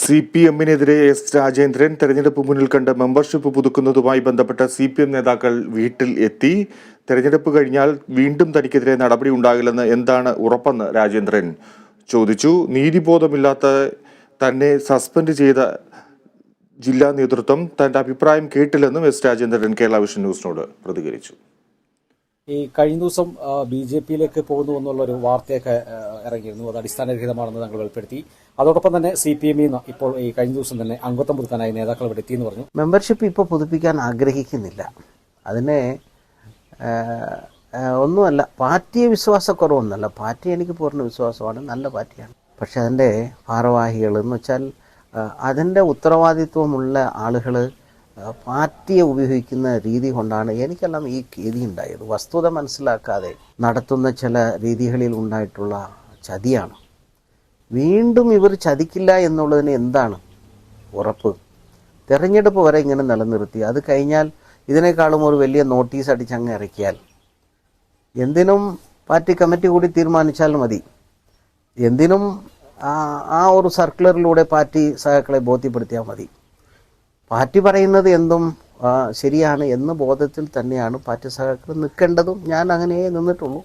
C P എമ്മിനെതിരെ S Rajendran തെരഞ്ഞെടുപ്പ് മുന്നിൽ കണ്ട് മെമ്പർഷിപ്പ് പുതുക്കുന്നതുമായി ബന്ധപ്പെട്ട സി പി എം നേതാക്കൾ വീട്ടിൽ എത്തി. തെരഞ്ഞെടുപ്പ് കഴിഞ്ഞാൽ വീണ്ടും തനിക്കെതിരെ നടപടി ഉണ്ടാകില്ലെന്ന് എന്താണ് ഉറപ്പെന്ന് രാജേന്ദ്രൻ ചോദിച്ചു. നീതിബോധമില്ലാത്ത തന്നെ സസ്പെൻഡ് ചെയ്ത ജില്ലാ നേതൃത്വം തന്റെ അഭിപ്രായം കേട്ടില്ലെന്നും എസ് രാജേന്ദ്രൻ കേരള വിഷൻ ന്യൂസിനോട് പ്രതികരിച്ചു. ഈ കഴിഞ്ഞ ദിവസം ബി ജെ പിയിലേക്ക് പോകുന്നു എന്നുള്ള ഒരു വാർത്തയൊക്കെ ഇറങ്ങിയിരുന്നു. അത് അടിസ്ഥാനരഹിതമാണെന്ന് താങ്കൾ വെളിപ്പെടുത്തി. അതോടൊപ്പം തന്നെ സി പി എമ്മിൽ ഇപ്പോൾ ഈ കഴിഞ്ഞ ദിവസം തന്നെ അംഗത്വം പുതുക്കാനായി നേതാക്കൾ ഇവിടെ എന്ന് പറഞ്ഞു. മെമ്പർഷിപ്പ് ഇപ്പോൾ പുതുപ്പിക്കാൻ ആഗ്രഹിക്കുന്നില്ല. അതിനെ ഒന്നുമല്ല പാർട്ടിയെ വിശ്വാസക്കുറവൊന്നുമല്ല. പാർട്ടി എനിക്ക് പൂർണ വിശ്വാസമാണ്. നല്ല പാർട്ടിയാണ്. പക്ഷെ അതിന്റെ ഭാരവാഹികൾ എന്ന് വെച്ചാൽ അതിന്റെ ഉത്തരവാദിത്വമുള്ള ആളുകൾ പാർട്ടിയെ ഉപയോഗിക്കുന്ന രീതി കൊണ്ടാണ് എനിക്കെല്ലാം ഈ ഗതി ഉണ്ടായത്. വസ്തുത മനസ്സിലാക്കാതെ നടത്തുന്ന ചില രീതികളിൽ ഉണ്ടായിട്ടുള്ള ചതിയാണ്. വീണ്ടും ഇവർ ചതിക്കില്ല എന്നുള്ളതിന് എന്താണ് ഉറപ്പ്? തെരഞ്ഞെടുപ്പ് വരെ ഇങ്ങനെ നിലനിർത്തി. അത് കഴിഞ്ഞാൽ ഇതിനേക്കാളും ഒരു വലിയ നോട്ടീസ് അടിച്ച് അങ്ങ് ഇറക്കിയാൽ എന്തിനും പാർട്ടി കമ്മിറ്റി കൂടി തീരുമാനിച്ചാൽ മതി. എന്തിനും ആ ഒരു സർക്കുലറിലൂടെ പാർട്ടി സഹാക്കളെ ബോധ്യപ്പെടുത്തിയാൽ മതി. പാർട്ടി പറയുന്നത് എന്തും ശരിയാണ് എന്ന ബോധത്തിൽ തന്നെയാണ് പാർട്ടി സഹാക്കൾ നിൽക്കേണ്ടതും. ഞാൻ അങ്ങനെ നിന്നിട്ടുള്ളൂ.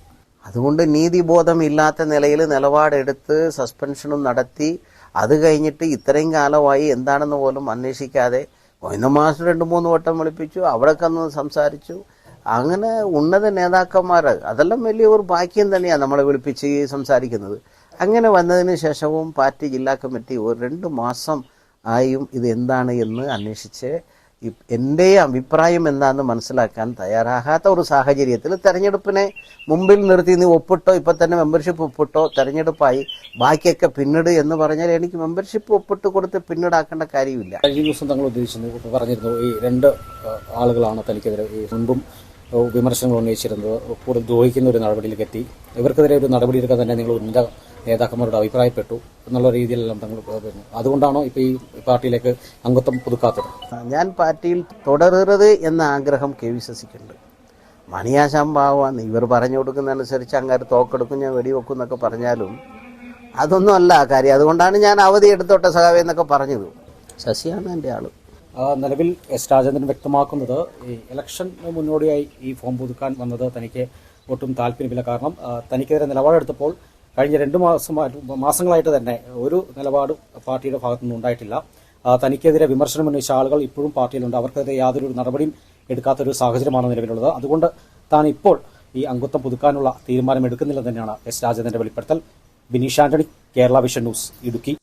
അതുകൊണ്ട് നീതിബോധം ഇല്ലാത്ത നിലയിൽ നിലപാടെടുത്ത് സസ്പെൻഷനും നടത്തി അത് കഴിഞ്ഞിട്ട് ഇത്രയും കാലമായി എന്താണെന്ന് പോലും അന്വേഷിക്കാതെ ഗോവിന്ദ മാസം രണ്ട് മൂന്ന് വട്ടം വിളിപ്പിച്ചു അവിടെ കന്ന് സംസാരിച്ചു. അങ്ങനെ ഉന്നത നേതാക്കന്മാർ അതെല്ലാം വലിയ ഒരു ഭാഗ്യം തന്നെയാണ് നമ്മളെ വിളിപ്പിച്ച് സംസാരിക്കുന്നത്. അങ്ങനെ വന്നതിന് ശേഷവും പാർട്ടി ജില്ലാ കമ്മിറ്റി ഒരു രണ്ട് മാസം ആയും ഇത് എന്താണ് എന്ന് അന്വേഷിച്ച് എന്റെ അഭിപ്രായം എന്താണെന്ന് മനസ്സിലാക്കാൻ തയ്യാറാകാത്ത ഒരു സാഹചര്യത്തിൽ തെരഞ്ഞെടുപ്പിനെ മുമ്പിൽ നിർത്തി നീ ഒപ്പിട്ടോ ഇപ്പം തന്നെ മെമ്പർഷിപ്പ് ഒപ്പിട്ടോ തെരഞ്ഞെടുപ്പായി ബാക്കിയൊക്കെ പിന്നീട് എന്ന് പറഞ്ഞാൽ എനിക്ക് മെമ്പർഷിപ്പ് ഒപ്പിട്ട് കൊടുത്ത് പിന്നീടാക്കേണ്ട കാര്യമില്ല. കഴിഞ്ഞ ദിവസം തങ്ങൾ ഇപ്പോൾ പറഞ്ഞിരുന്നു ഈ രണ്ട് ആളുകളാണ് തനിക്കെതിരെ മുൻപും വിമർശനങ്ങൾ ഉന്നയിച്ചിരുന്നത്. കൂടുതൽ ദ്രോഹിക്കുന്ന ഒരു നടപടിയിലേക്ക് എത്തി. ഇവർക്കെതിരെ ഒരു നടപടിയെടുക്കാൻ തന്നെ നിങ്ങൾ ഉന്നത നേതാക്കന്മാരോട് അഭിപ്രായപ്പെട്ടു. എന്നുള്ള രീതിയിലെല്ലാം തങ്ങൾ അതുകൊണ്ടാണോ ഇപ്പോൾ ഈ പാർട്ടിയിലേക്ക് അംഗത്വം പുതുക്കാത്തത്? ഞാൻ പാർട്ടിയിൽ തുടരരുത് എന്ന ആഗ്രഹം കെ വി ശശിക്കുണ്ട്. മണിയാശാമ്പാവാന്ന് ഇവർ പറഞ്ഞു കൊടുക്കുന്നതനുസരിച്ച് അങ്ങനെ തോക്കെടുക്കും ഞാൻ വെടിവെക്കും എന്നൊക്കെ പറഞ്ഞാലും അതൊന്നും അല്ല കാര്യം. അതുകൊണ്ടാണ് ഞാൻ അവധി എടുത്തോട്ടെ സഹാവേ എന്നൊക്കെ പറഞ്ഞത്. ശശിയാണ് എന്റെ ആൾ. നിലവിൽ എസ് രാജേന്ദ്രൻ വ്യക്തമാക്കുന്നത് ഈ ഇലക്ഷൻ മുന്നോടിയായി ഈ ഫോം പുതുക്കാൻ വന്നത് തനിക്ക് ഒട്ടും താല്പര്യമില്ല. കാരണം തനിക്കെതിരെ നിലപാടെടുത്തപ്പോൾ കഴിഞ്ഞ രണ്ട് മാസമായിട്ട് മാസങ്ങളായിട്ട് തന്നെ ഒരു നിലപാട് പാർട്ടിയുടെ ഭാഗത്തുനിന്ന് ഉണ്ടായിട്ടില്ല. തനിക്കെതിരെ വിമർശനം ഉന്നയിച്ച ആളുകൾ ഇപ്പോഴും പാർട്ടിയിലുണ്ട്. അവർക്കെതിരെ യാതൊരു നടപടിയും എടുക്കാത്തൊരു സാഹചര്യമാണ് നിലവിലുള്ളത്. അതുകൊണ്ട് താൻ ഇപ്പോൾ ഈ അംഗത്വം പുതുക്കാനുള്ള തീരുമാനം എടുക്കുന്നില്ല തന്നെയാണ് എസ് രാജേന്ദ്രന്റെ വെളിപ്പെടുത്തൽ. Bineesh Antony Kerala vision news Idukki.